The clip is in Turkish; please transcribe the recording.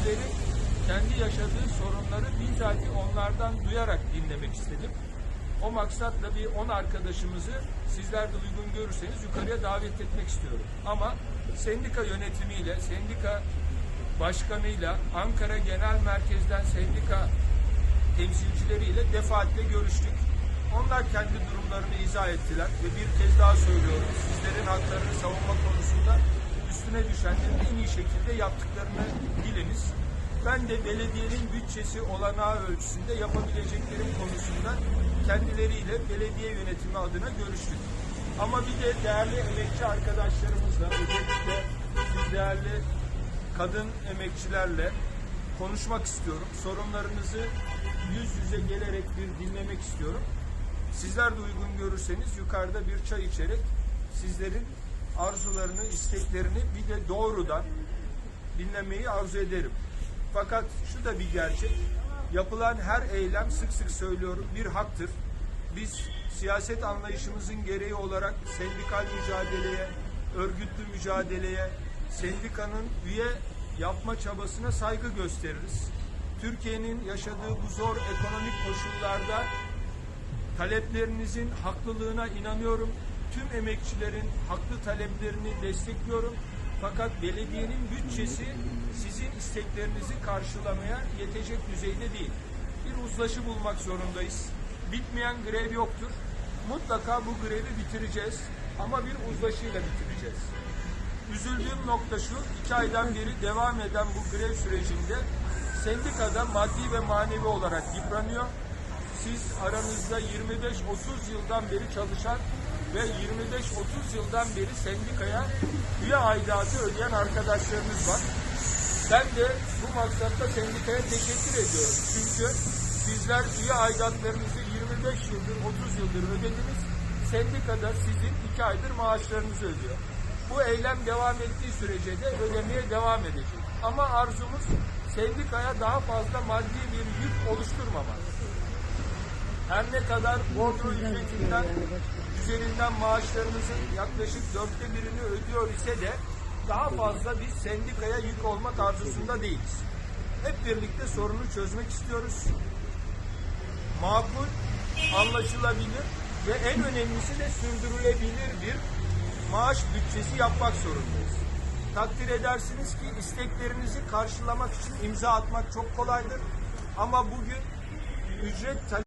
yöneticilerin kendi yaşadığı sorunları bizzat onlardan duyarak dinlemek istedim. O maksatla bir 10 arkadaşımızı sizler de uygun görürseniz yukarıya davet etmek istiyorum. Ama sendika yönetimiyle, sendika başkanıyla, Ankara Genel Merkez'den sendika temsilcileriyle defaatle görüştük. Onlar kendi durumlarını izah ettiler ve bir kez daha söylüyorum sizlerin haklarını savunma konusunda üstüne düşenlerin en iyi şekilde yaptıklarını biliniz. Ben de belediyenin bütçesi olanağı ölçüsünde yapabileceklerim konusunda kendileriyle belediye yönetimi adına görüştük. Ama bir de değerli emekçi arkadaşlarımızla özellikle değerli kadın emekçilerle konuşmak istiyorum. Sorunlarınızı yüz yüze gelerek bir dinlemek istiyorum. Sizler de uygun görürseniz yukarıda bir çay içerek sizlerin arzularını, isteklerini bir de doğrudan dinlemeyi arzu ederim. Fakat şu da bir gerçek. Yapılan her eylem sık sık söylüyorum bir haktır. Biz siyaset anlayışımızın gereği olarak sendikal mücadeleye, örgütlü mücadeleye, sendikanın üye yapma çabasına saygı gösteririz. Türkiye'nin yaşadığı bu zor ekonomik koşullarda taleplerinizin haklılığına inanıyorum. Tüm emekçilerin haklı taleplerini destekliyorum. Fakat belediyenin bütçesi sizin isteklerinizi karşılamaya yetecek düzeyde değil. Bir uzlaşı bulmak zorundayız. Bitmeyen grev yoktur. Mutlaka bu grevi bitireceğiz. Ama bir uzlaşıyla bitireceğiz. Üzüldüğüm nokta şu, iki aydan beri devam eden bu grev sürecinde sendikada maddi ve manevi olarak yıpranıyor. Siz aranızda 25-30 yıldan beri çalışan ve 25-30 yıldan beri sendikaya üye aidatı ödeyen arkadaşlarınız var. Ben de bu maksatta sendikaya teşekkür ediyorum. Çünkü sizler üye aidatlarınızı 25 yıldır, 30 yıldır ödediniz. Sendikada sizin iki aydır maaşlarınızı ödüyor. Bu eylem devam ettiği sürece de ödemeye devam edecek. Ama arzumuz sendikaya daha fazla maddi bir yük oluşturmamak. Her ne kadar bordro ücretinden üzerinden maaşlarınızın yaklaşık dörtte birini ödüyor ise de daha fazla biz sendikaya yük olmak arzusunda değiliz. Hep birlikte sorunu çözmek istiyoruz. Makul, anlaşılabilir ve en önemlisi de sürdürülebilir bir maaş bütçesi yapmak zorundayız. Takdir edersiniz ki isteklerinizi karşılamak için imza atmak çok kolaydır. Ama bugün ücret